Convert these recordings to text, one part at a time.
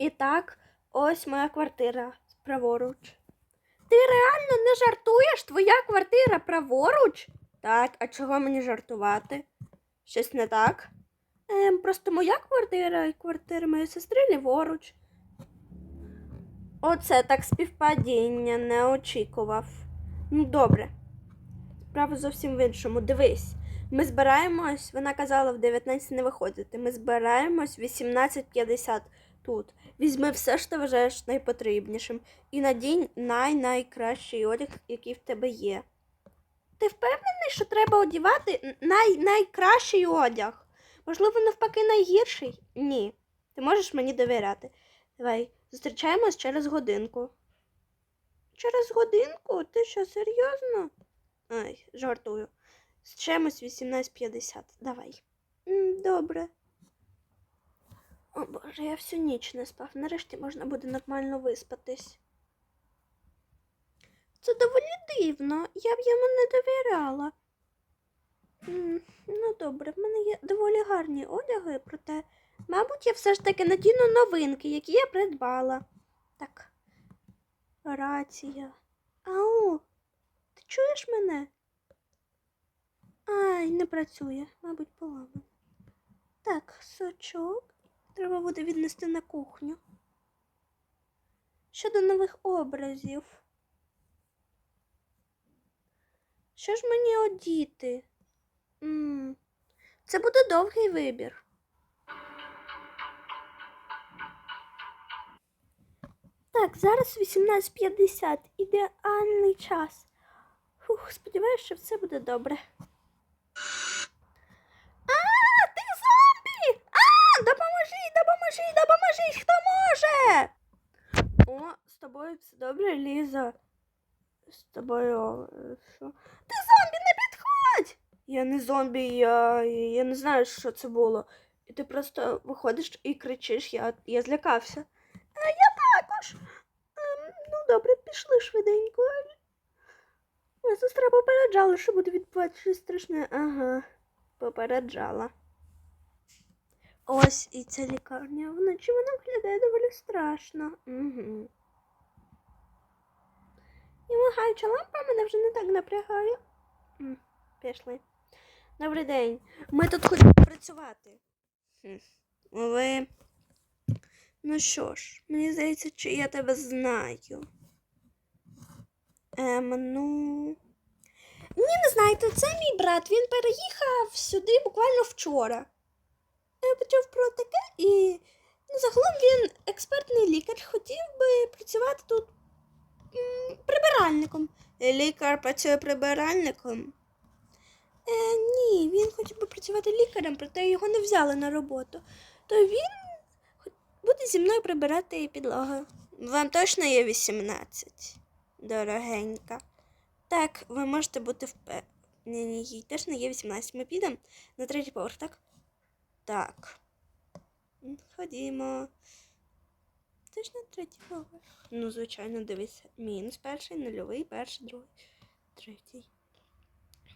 І так, ось моя квартира праворуч. Ти реально не жартуєш? Твоя квартира праворуч? Так, а чого мені жартувати? Щось не так? Ем, просто моя квартира і квартира моєї сестри ліворуч. Оце так співпадіння не очікував. Ну, добре. Справа зовсім в іншому. Дивись. Ми збираємось, вона казала в 19 не виходити. Ми збираємось в 18.50 тут. Візьми все, що ти вважаєш найпотрібнішим, і надінь най-найкращий одяг, який в тебе є. Ти впевнений, що треба одягати най- найкращий одяг? Можливо, навпаки, найгірший? Ні. Ти можеш мені довіряти. Давай, зустрічаємось через годинку. Через годинку? Ти що, серйозно? Ай, жартую. Зустрічаємось 18.50. Давай. Добре. О боже, я всю ніч не спав. Нарешті можна буде нормально виспатись. Це доволі дивно. Я б йому не довіряла. Ну, добре, в мене є доволі гарні одяги, проте, мабуть, я все ж таки надіну новинки, які я придбала. Так. Рація. Ау, ти чуєш мене? Ай, не працює, мабуть, поламано. Так, сочок. Треба буде віднести на кухню. Щодо нових образів. Що ж мені одіти? м Це буде довгий вибір. Так, зараз 18.50. Ідеальний час. Фух, сподіваюся, що все буде добре. А, ти зомбі! А, допоможіть, допоможіть, допоможіть, хто може? О, з тобою все добре, Ліза. З тобою е, що? Ти зомбі, не підходь! Я не зомбі, я, я не знаю, що це було. І ти просто виходиш і кричиш, я, я злякався. А я також. Ем, ну, добре, пішли швиденько. Моя сестра попереджала, що буде відбуватися щось страшне. Ага, попереджала. Ось і ця лікарня. Вночі вона виглядає доволі страшно. Угу. І мигаюча лампа мене вже не так напрягає. М, Пішли. Добрий день. Ми тут хочемо працювати. Хм. Ви. Ну що ж, мені здається, чи я тебе знаю. Ем, ну. Ні, не знаєте, це мій брат. Він переїхав сюди буквально вчора. Я почув про таке і ну, загалом він експертний лікар, хотів би працювати тут прибиральником. Лікар працює прибиральником? Е, ні, він хотів би працювати лікарем, проте його не взяли на роботу. То він буде зі мною прибирати підлогу. Вам точно є 18, дорогенька. Так, ви можете бути впевнені, їй точно є 18. Ми підемо на третій поверх, так? Так. М, Ходімо. Точно третій поверх. Ну, звичайно, дивися. Мінус перший, нульовий, перший, другий, третій.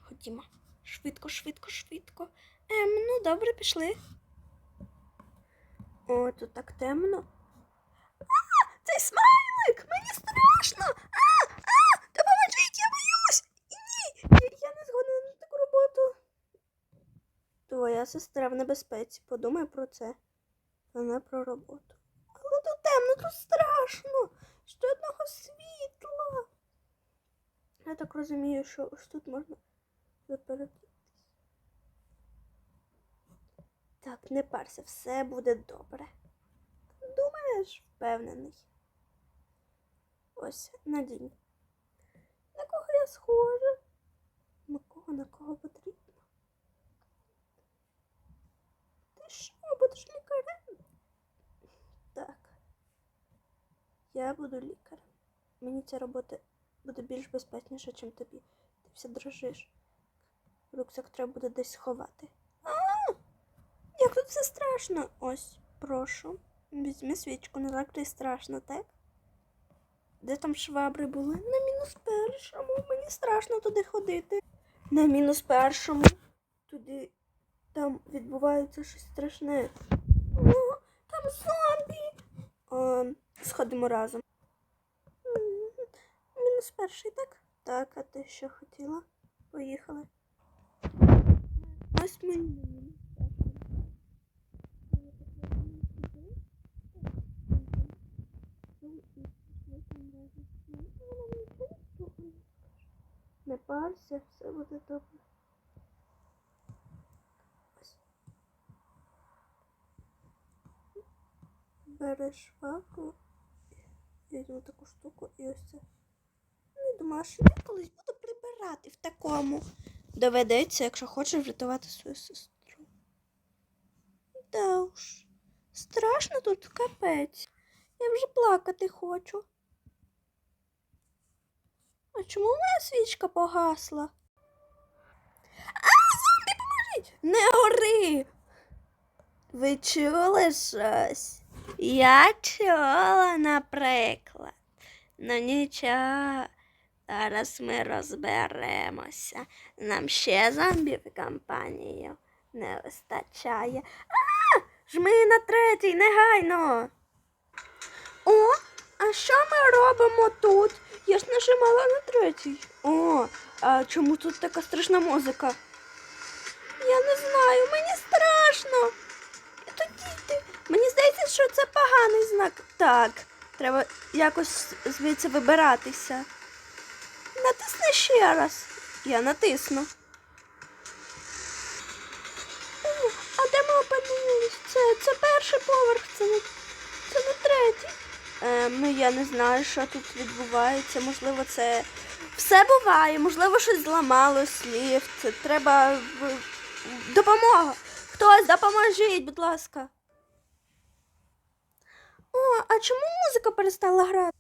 Ходімо. Швидко, швидко, швидко. Ем, ну добре, пішли. О, тут так темно. А, цей смайлик! Мені страшно! А, а, допоможіть, я боюсь! Ні, я не згодна на таку роботу. Твоя сестра в небезпеці. Подумай про це, а не про роботу. Темно, тут страшно. Ще одного світла. Я так розумію, що ось тут можна запередитись. Так, не парся, все буде добре. Думаєш, впевнений. Ось, надінь. На кого я схожа? На кого, на кого потрібно? Ти що, будеш лікарем? Так. Я буду лікарем. Мені ця робота буде більш безпечніша, ніж тобі. Ти все дрожиш. Рюкзак треба буде десь сховати. А! Як тут все страшно. Ось, прошу. Візьми свічку, не так то страшно, так? Де там швабри були? На мінус першому. Мені страшно туди ходити. На мінус першому. Туди там відбувається щось страшне. О, там зомбі. О, Сходимо разом. Мінус перший, так? Так, а ти що хотіла? Поїхали. Ось мені. Не парся, все буде добре. Береш і візьму таку штуку і ось це. Не думала, що я колись буду прибирати в такому. Доведеться, якщо хочеш врятувати свою сестру. Да уж. Страшно тут капець. Я вже плакати хочу. А чому моя свічка погасла? А, зомбі, поможіть! Не гори! Ви чули щось? Я чула, наприклад. Ну нічого, зараз ми розберемося. Нам ще зомбі в компанію не вистачає. А! Жми на третій, негайно. О, а що ми робимо тут? Я ж нажимала на третій. О, а чому тут така страшна музика? Я не знаю, мені страшно. Тут діти. Мені здається, що це поганий знак. Так, треба якось звідси вибиратися. Натисни ще раз. Я натисну. О, а де ми опинились? Це, це перший поверх, це не, це не третій. Ем, я не знаю, що тут відбувається. Можливо, це все буває, можливо, щось зламалось, ліфт. Треба допомога. Хтось допоможіть, будь ласка. О, а чому музика перестала грати?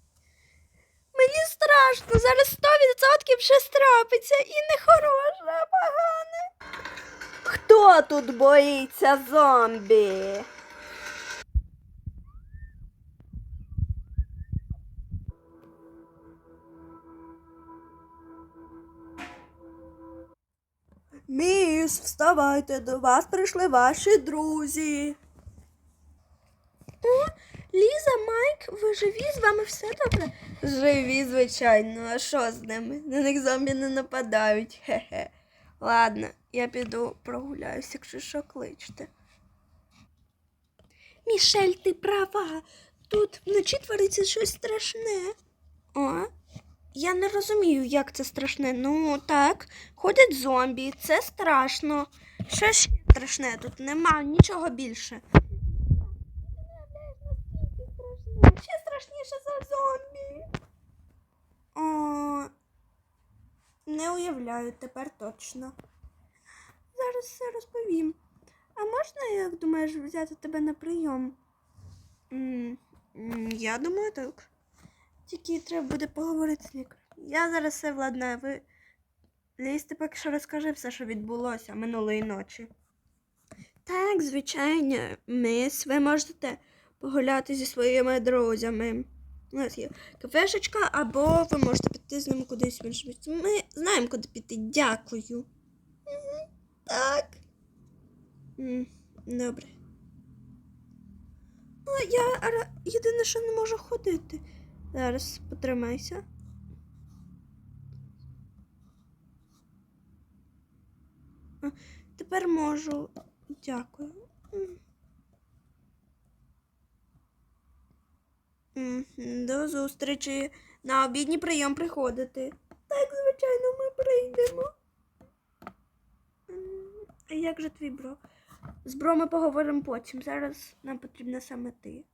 Мені страшно, зараз 100% щось трапиться і не хороше, а погане. Хто тут боїться зомбі? Міс, вставайте, до вас прийшли ваші друзі. О, Ліза, Майк, ви живі? З вами все добре? Живі, звичайно, а що з ними? На них зомбі не нападають. Хе-хе. Ладно, я піду прогуляюся, якщо що кличте. Мішель, ти права. Тут вночі твориться щось страшне. О, я не розумію, як це страшне. Ну так, ходять зомбі, це страшно. Що ще страшне? Тут нема нічого більше. Ще страшніше за зомбі. О, не уявляю тепер точно. Зараз все розповім. А можна, як думаєш, взяти тебе на прийом? Я думаю, так. Тільки треба буде поговорити з лікарем. Я зараз все владнаю. Ви лізьте поки що розкажи все, що відбулося минулої ночі. Так, звичайно, мис, ви можете погуляти зі своїми друзями. У нас є кафешечка, або ви можете піти з ними кудись в інше місце. Ми знаємо, куди піти. Дякую. Так. Добре. О, я єдине, що не можу ходити. Зараз потримайся. Тепер можу. Дякую. М. Мгм, До зустрічі. На обідній прийом приходити. Так, звичайно, ми прийдемо. А як же твій бро? З бро ми поговоримо потім. Зараз нам потрібна саме ти.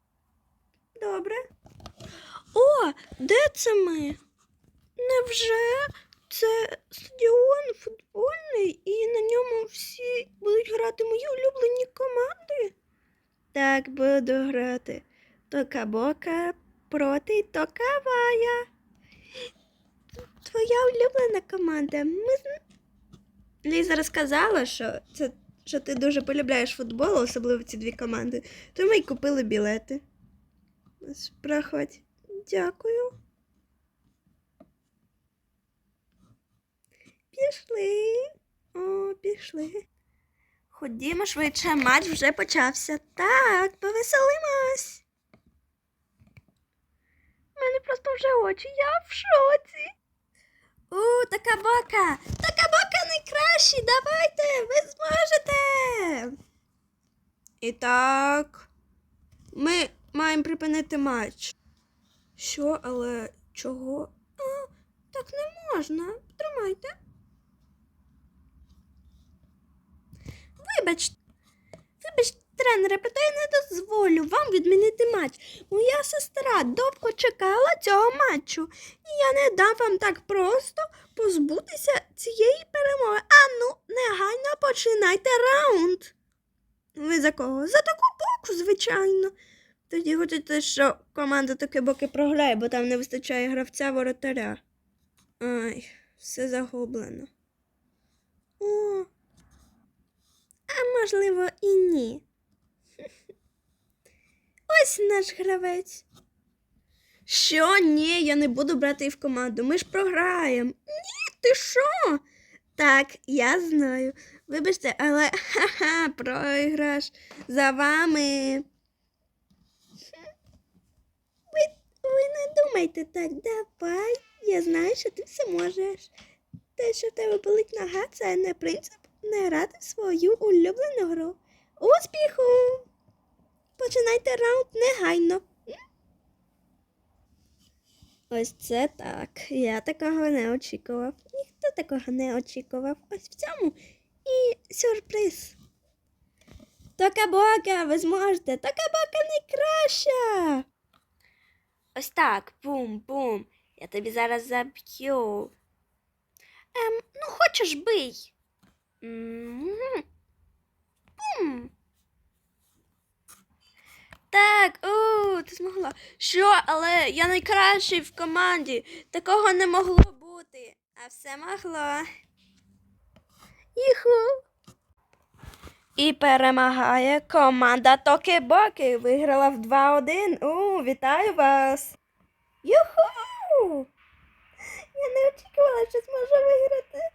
Добре. О, де це ми? Невже це стадіон футбольний і на ньому всі будуть грати мої улюблені команди? Так, буду грати. Тока-бока проти Токавая. Твоя улюблена команда. Ми. Ліза розказала, що, це, що ти дуже полюбляєш футбол, особливо ці дві команди. Тому й купили білети. Проходь. Дякую. Пішли. О, пішли. Ходімо швидше, матч вже почався. Так, повеселимось. Очі, я в шоці. У, така бока! Така бока найкращі! Давайте! Ви зможете! І так. Ми маємо припинити матч. Що, але чого? А, так не можна. Тримайте. Вибач, вибач, тренере, проте я не дозволю вам відмінити матч. Моя сестра довго чекала цього матчу, і я не дам вам так просто позбутися цієї перемоги. А ну, негайно починайте раунд. Ви за кого? За таку боку, звичайно. Тоді хочете, що команда таки боки програє, бо там не вистачає гравця воротаря. Ай, все загублено. О, а можливо і ні. Ось наш гравець. Що? Ні, я не буду брати її в команду. Ми ж програємо. Ні, ти що? Так, я знаю. Вибачте, але ха-ха, проіграш за вами. Ви, ви не думайте так, давай. Я знаю, що ти все можеш. Те, що в тебе болить нога, це не принцип не грати в свою улюблену гру. Успіху! Починайте раунд негайно. Ось це так. Я такого не очікував. Ніхто такого не очікував. Ось в цьому і сюрприз. Тока-бока, ви зможете. Тока-бока найкраща. Ось так. Бум-бум. Я тобі зараз заб'ю. Ем, ну хочеш бий. М, Бум. Так, у, ти змогла. Що, але я найкращий в команді. Такого не могло бути. А все могло. Іху. І перемагає команда Токи-Боки. Виграла в 2-1. У, вітаю вас. Юху! Я не очікувала, що зможу виграти.